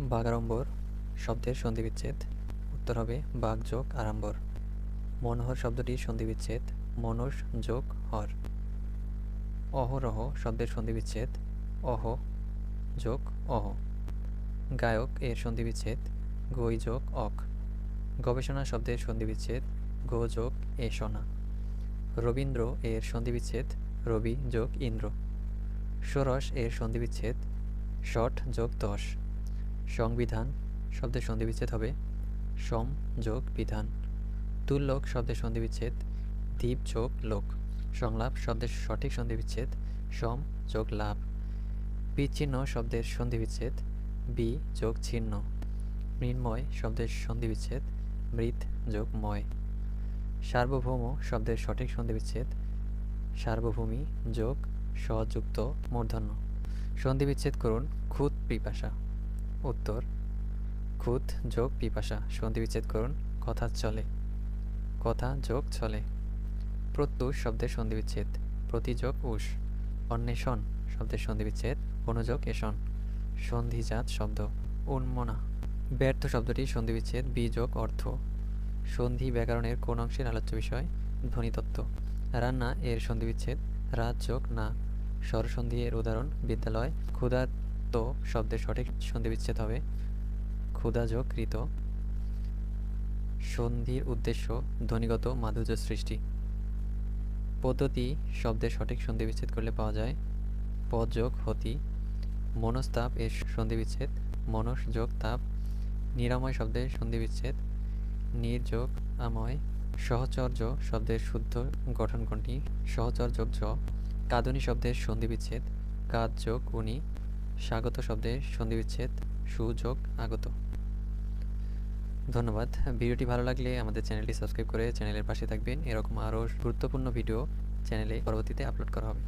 বাগাড়ম্বর শব্দের সন্ধিবিচ্ছেদ। উত্তর হবে বাঘ যোগ আড়ম্বর। মনোহর শব্দটি সন্ধিবিচ্ছেদ, মনস যোগ হর। অহরহ শব্দের সন্ধিবিচ্ছেদ, অহ যোগ অহ। গায়ক এর সন্ধিবিচ্ছেদ গই যোগ অক গবেষণা শব্দের সন্ধিবিচ্ছেদ, গো যোগ এ এসনা রবীন্দ্র এর সন্ধিবিচ্ছেদ, রবি যোগ ইন্দ্র। ষোড়শ এর সন্ধিবিচ্ছেদ, ষট যোগ দশ। সংবিধান শব্দের সন্ধিবিচ্ছেদ হবে। সম যোগ বিধান। তুল্যক শব্দের সন্ধিবিচ্ছেদ। দ্বীপ যোগ লোক। সংলাপ শব্দের সঠিক সন্ধিবিচ্ছেদ। সম যোগ লাভ। বিচ্ছিন্ন শব্দের সন্ধিবিচ্ছেদ। বি যোগ ছিন্ন। মৃন্ময় শব্দের সন্ধিবিচ্ছেদ। মৃত যোগ ময়। সার্বভৌম শব্দের সঠিক সন্ধিবিচ্ছেদ। সার্বভূমি যোগ সযুক্ত মূর্ধন্য। সন্ধিবিচ্ছেদ করুন খুদ পিপাসা। উত্তর। খুদ যোগ পিপাসা, সন্ধি বিচ্ছেদ করুন, কথা চলে। কথা যোগ চলে। প্রত্যুষ শব্দের সন্ধিবিচ্ছেদ প্রতিযোগ উষ। অন্বেষণ শব্দের সন্ধি বিচ্ছেদ, অনুযোগ এষণ। সন্ধিজাত শব্দ, উন্মনা। ব্যর্থ শব্দটি সন্ধিবিচ্ছেদ বীযোগ অর্থ। সন্ধি ব্যাকরণের কোন অংশের আলোচ্য বিষয়? ধ্বনিতত্ত্ব রান্না এর সন্ধিবিচ্ছেদ রাত যোগ না। স্বরসন্ধি এর উদাহরণ, বিদ্যালয় ক্ষুধার্ত শব্দের সঠিক সন্ধিবিচ্ছেদ হবে। ক্ষুধা যোগ কৃত। সন্ধির উদ্দেশ্য ধ্বনিগত মাধুর্য সৃষ্টি। পদ্ধতি শব্দের সঠিক সন্ধিবিচ্ছেদ করলে পাওয়া যায়। পদ যোগ হতি। মনস্তাপ এর সন্ধিবিচ্ছেদ মনস যোগ তাপ। নিরাময় শব্দের সন্ধিবিচ্ছেদ নির্যোগ আময়। সহচর্য শব্দের শুদ্ধ গঠন কোনটি? সহচর যোগ জ। কাদনী শব্দের সন্ধিবিচ্ছেদ কাজ যোগ উনি। স্বাগত শব্দে সন্ধি বিচ্ছেদ সুযোগ, আগত। ধন্যবাদ। ভিডিওটি ভালো লাগলে আমাদের চ্যানেলটি সাবস্ক্রাইব করে চ্যানেলের পাশে থাকবেন। এরকম আরও গুরুত্বপূর্ণ ভিডিও চ্যানেলে পরবর্তীতে আপলোড করা হবে।